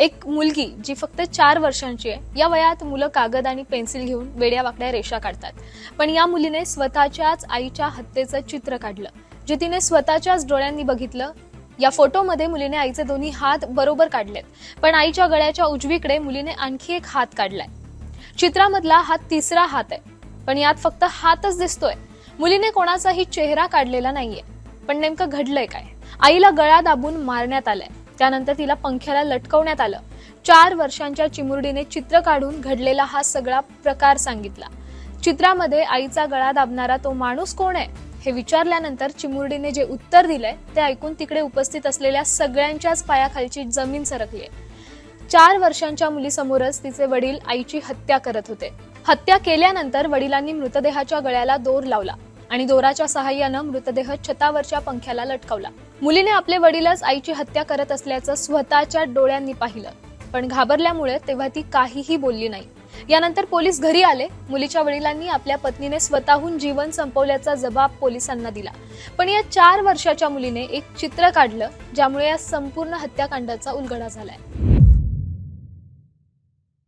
एक मुलगी जी फक्त चार वर्षांची आहे या वयात मुलं कागद आणि पेन्सिल घेऊन वेड्या वाकड्या रेषा काढतात. पण या मुलीने स्वतःच्याच आईच्या हत्येचं चित्र काढलं. जे तिने स्वतःच्याच डोळ्यांनी बघितलं या फोटोमध्ये मुलीने आईचे दोन्ही हात बरोबर काढलेत. पण आईच्या गळ्याच्या उजवीकडे मुलीने आणखी एक हात काढलाय. चित्रामधला हा तिसरा हात आहे पण यात फक्त हातच दिसतोय. मुलीने कोणाचाही चेहरा काढलेला नाहीये पण नेमकं घडलंय काय? आईला गळा दाबून मारण्यात आलंय. त्यानंतर तिला पंख्याला लटकवण्यात आलं. चार वर्षांच्या चिमुरडीने चित्र काढून घडलेला हा सगळा प्रकार सांगितला. चित्रामध्ये आईचा गळा दाबणारा तो माणूस कोण आहे? हे विचारल्यानंतर चिमुरडीने जे उत्तर दिलंय ते ऐकून तिकडे उपस्थित असलेल्या सगळ्यांच्याच पायाखालची जमीन सरकली. चार वर्षांच्या मुलीसमोरच तिचे वडील आईची हत्या करत होते. हत्या केल्यानंतर वडिलांनी मृतदेहाच्या गळ्याला दोर लावला. आणि दोराच्या सहाय्यानं मृतदेह छतावरच्या पंख्याला लटकवला. मुलीने आपले वडीलच आईची हत्या करत असल्याचं स्वतःच्या डोळ्यांनी पाहिलं. पण घाबरल्यामुळे तेव्हा ती काहीही बोलली नाही. यानंतर पोलीस घरी आले. मुलीच्या वडिलांनी आपल्या पत्नीने स्वतःहून जीवन संपवल्याचा जबाब पोलिसांना दिला. पण या चार वर्षाच्या मुलीने एक चित्र काढलं ज्यामुळे या संपूर्ण हत्याकांडाचा उलगडा झालाय.